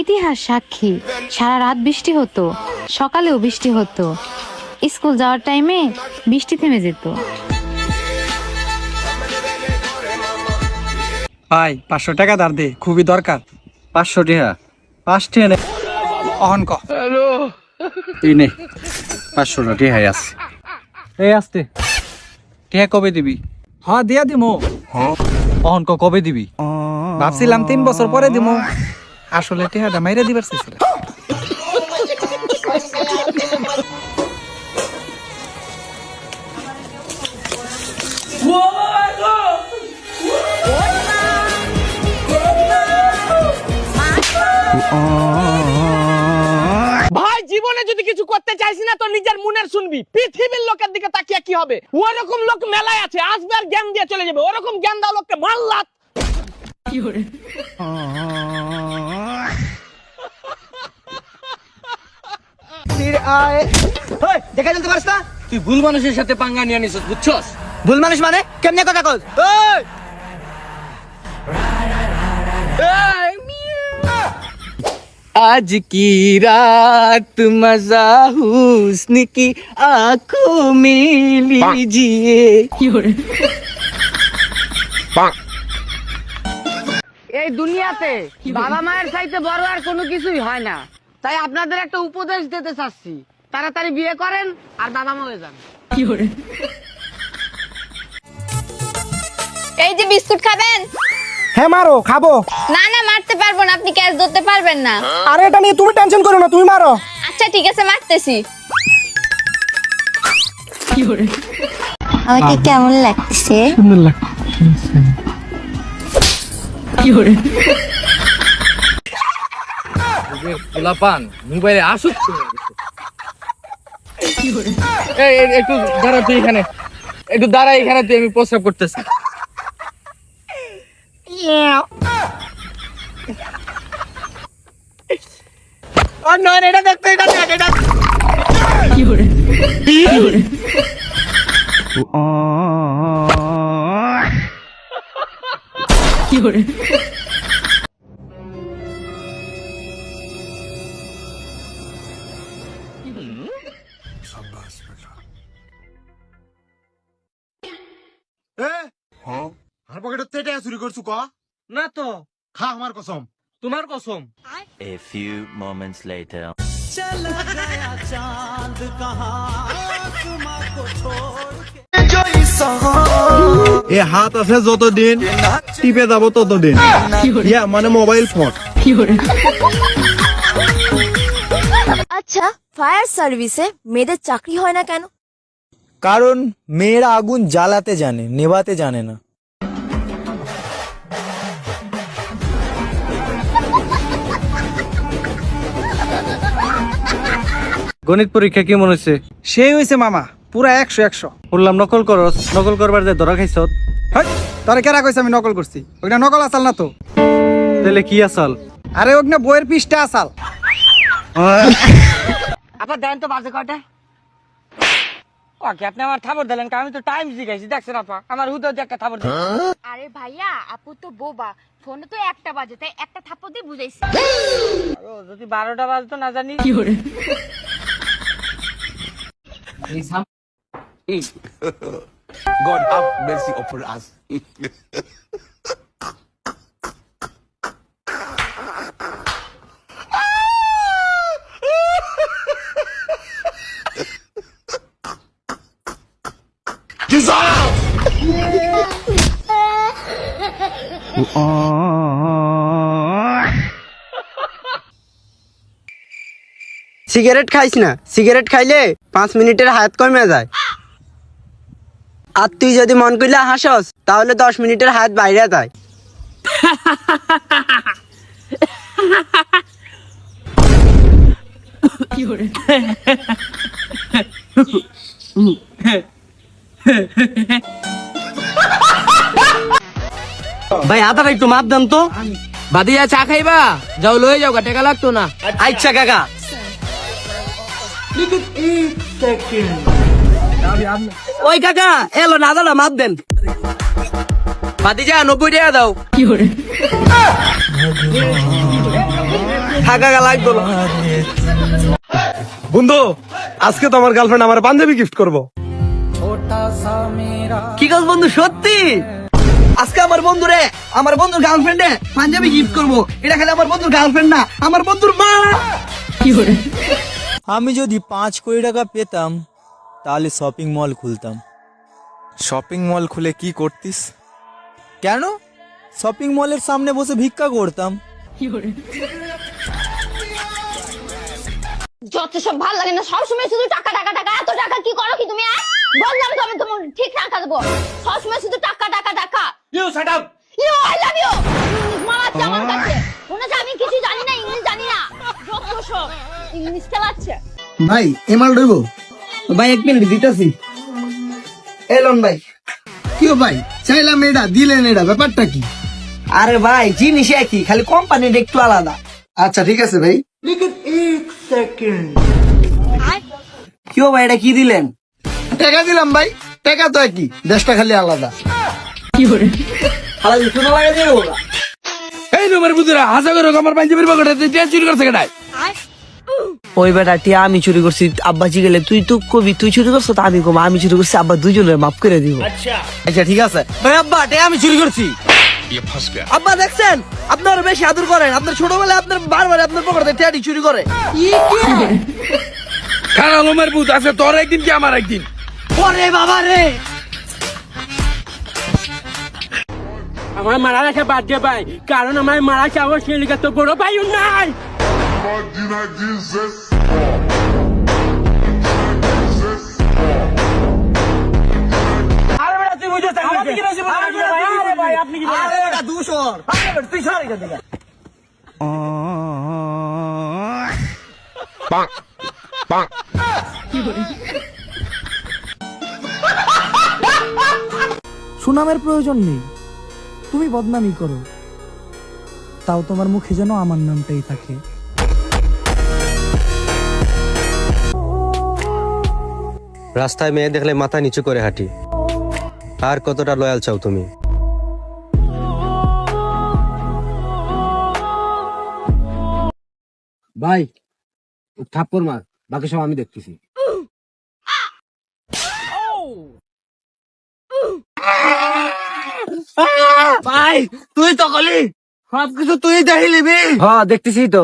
ইতিহাস সাক্ষী। সারা রাত বৃষ্টি হতো সকালেও বৃষ্টি হতো। স্কুল যাওয়ার টাইমে বৃষ্টি থেমে যেত। ভাই পাঁচশো টাকা ধার দে খুবই দরকার। পাঁচশো টিহা। পাঁচ টিহা নে। অহন ক। তুই নে পাঁচশো টিহাই আছে। এই আসতে। টিহা কবে দিবি? হ দিয়া দিমু। অহন ক কবে দিবি? ভাবছিলাম তিন বছর পরে দিমু আসলে টেহাটা মাইরে দিবার চাইছিলাম ভাই, জীবনে যদি কিছু করতে চাইছি না, তো নিজের মনের শুনবি। পৃথিবীর লোকের দিকে তাকিয়ে কি হবে? ওরকম লোক মেলায় আছে, আসবে আর জ্ঞান দিয়ে চলে যাবে। ওরকম জ্ঞান দাও লোককে মাল্লাত দেখা চলতে পারিস না তুই ভুল মানুষের সাথে পাঙ্গা নিয়ে নিছিস বুঝছস ভুল মানুষ মানে কেমনে কথা কল आज की रात मजा हुस्न की आंखों में लीजिए এই দুনিয়াতে বাবা মায়ের চাইতে বড় আর কোনো কিছুই হয় না। তাই আপনাদের একটা উপদেশ দিতে চাচ্ছি। তাড়াতাড়ি বিয়ে করেন আর বাবা মা হয়ে যান। এই যে বিস্কুট খাবেন? হ্যাঁ মারো খাব। না না মারতে পারব না। আপনি ক্যাচ ধরতে পারবেন না। আরে এটা নিয়ে তুমি টেনশন করো না তুমি মারো। আচ্ছা ঠিক আছে মারতেছি। আমাকে কেমন লাগছে গোলাপান মোবাইলে আসুক এই এই, একটু দাঁড়া তুই এখানে। একটু দাঁড়া এখানে তুই আমি প্রস্রাব করতেছি। এটা দেখতে এটা দেখ এটা আর পকেটে থেকে টাকা চুরি করছু ক? না তো। খা আমার কসম। তোমার কসম? A few moments later. এ হাত আছে যতদিন টিপে যাব ততদিন। ইয়া মানে মোবাইল ফোন আচ্ছা ফায়ার সার্ভিসে মেয়েদের চাকরি হয় না কেন? কারণ মেয়েরা আগুন জ্বালাতে জানে নেভাতে জানে না। গণিত পরীক্ষা কি মনে হচ্ছে সেই হয়েছে মামা। পুরা একশো একশো। বললাম নকল করস নকল করবার যে ধরা খাইছ? তোরে কেরা কইছে আমি নকল করছি? ওইটা নকল আসাল না তো? তাহলে কি আসাল? আরে ওইটা বইয়ের পৃষ্ঠা আসাল। আবার দেন তো বাজে কয়টা? ওকে আপনি আমার থাবর দিলেন আমি তো টাইম জিজ্ঞাসি দেখছেন আপা? আমার হুদো একটা থাবর দিলেন। আরে ভাইয়া আপু তো বোবা। ফোনে তো একটা বাজে তাই একটা থাপ্পড় দিয়ে বুঝাইছি। যদি বারোটা বাজতো না জানি। এই, God have mercy upon us. Cigarette খাইস না সিগারেট খাইলে পাঁচ মিনিটের হায়াত কমে যায় আর তুই যদি মন করলে হাসস তাহলে দশ মিনিটের হাত বাইরে তাই ভাই আদাটা একটু মাপ দেন তো। বাদিয়া চা খাইবা? যাও লয়ে যাও গা, টাকা লাগতো না। আচ্ছা কাকা। ওই কাকা এলো না আদাটা মাপ দেন। যা নব্বই টাকা দাও। থাকা লাগতো বন্ধু আজকে তো আমার গার্লফ্রেন্ড আমার পাঞ্জাবি গিফট করব। কি কাজ বন্ধু সত্যি? আজকে আমার বন্ধু রে আমার বন্ধুর গার্লফ্রেন্ডে পাঞ্জাবি গিফট করব। এটা খালি আমার বন্ধুর গার্লফ্রেন্ড না আমার বন্ধুর মা। আমি যদি পাঁচ কোটি টাকা পেতাম তাহলে শপিং মল খুলতাম। শপিং মল খুলে কি করতিস? কেন? শপিং মলের সামনে বসে ভিক্ষা করতাম। যত সব ভালো লাগে না সবসময় শুধু টাকা টাকা টাকা এত টাকা কি করো কি তুমি আহ? বললাম তো আমি তোমার ঠিক টাকা দেবো। সবসময় শুধু টাকা টাকা টাকা। You shut up you I love you English মারাচ্ছে আমার কাছে। মনে হচ্ছে আমি কিছু জানি না ইংলিশ জানি না। যত সব ইংলিশ চালাচ্ছে ভাই এমাল ডইব ভাই এক মিনিট দিতেছি। এলন ভাই। কি ভাই? চাইলাম এটা দিলেন এটা ব্যাপারটা কি? আরে ভাই জিনিস একই খালি কোম্পানিটা একটু আলাদা। আচ্ছা ঠিক আছে ভাই। কি ও ভাই এটা কি দিলেন? টাকা দিলাম ভাই টাকা তো একই দেশটা খালি আলাদা। খালা শোনা লাগে দিয়ে দেবো না। এই রুমের বুঝরা হাসা করে আমার পাঞ্জাবির পকেটে চুরি করছে কেটাই ওই বেটা টিয়া আমি চুরি করছি আব্বা জি গেলে তুই তো কবি তুই চুরি করছ তা আমি কম আমি চুরি করছি আব্বা দুজনের মাফ করে দিব। আচ্ছা। ঠিক আছে। ভাই আব্বা টিয়া আমি চুরি করছি। আব্বা দেখছেন? আপনার বেশি আদর করেন আপনার ছোটবেলায় আপনার বারবার আপনার পকেটে টিয়াটি চুরি করে। কারণ রুমের বুধ আছে তোর একদিন কি আমার একদিন? ওরে বাবা রে! আমার মারা রাখা বাদ দিয়ে ভাই কারণ আমার মারা চাওয়ার সেলিকা তো বড় ভাই নাই। সুনামের প্রয়োজন নেই। তুমি বদনামি করো। তাও তোমার মুখে যেন আমার নামটাই থাকে। রাস্তায় মেয়ে দেখলে মাথা নিচু করে হাঁটি। আর কতটা লয়াল চাও তুমি? ভাই থাপ্পর মার বাকি সব আমি দেখতেছি। ভাই তুই তো কলি সবকিছু তুই দেখি নিবি হ্যাঁ দেখতেছি তো।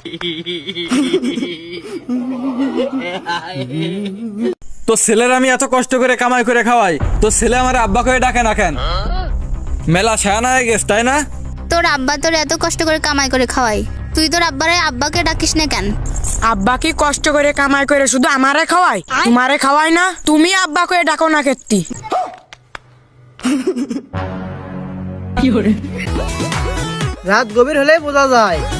তো ছেলের আমি এত কষ্ট করে কামাই করে খাওয়াই তো ছেলে আমার আব্বা করে ডাকে না কেন? মেলা হয়ে গেছে তাই না? তোর আব্বা তোর এত কষ্ট করে কামাই করে খাওয়াই তুই তোর আব্বারে আব্বাকে ডাকিস না কেন? আব্বা কি কষ্ট করে কামাই করে শুধু আমারে খাওয়াই? তোমারে খাওয়াই না তুমি আব্বা করে ডাকো না কেত্তি। রাত গভীর হলে বোঝা যায়।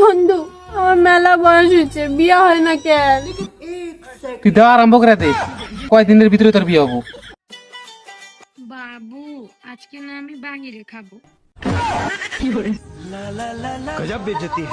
বন্ধু আমার মেলা বয়স হয়েছে বিয়ে হয় না কেন? তুই দেওয়া আরম্ভ করে দে। কয়দিনের ভিতরে তোর বিয়ে হব। বাবু আজকে না আমি বাহিরে খাব। গজব বেজতি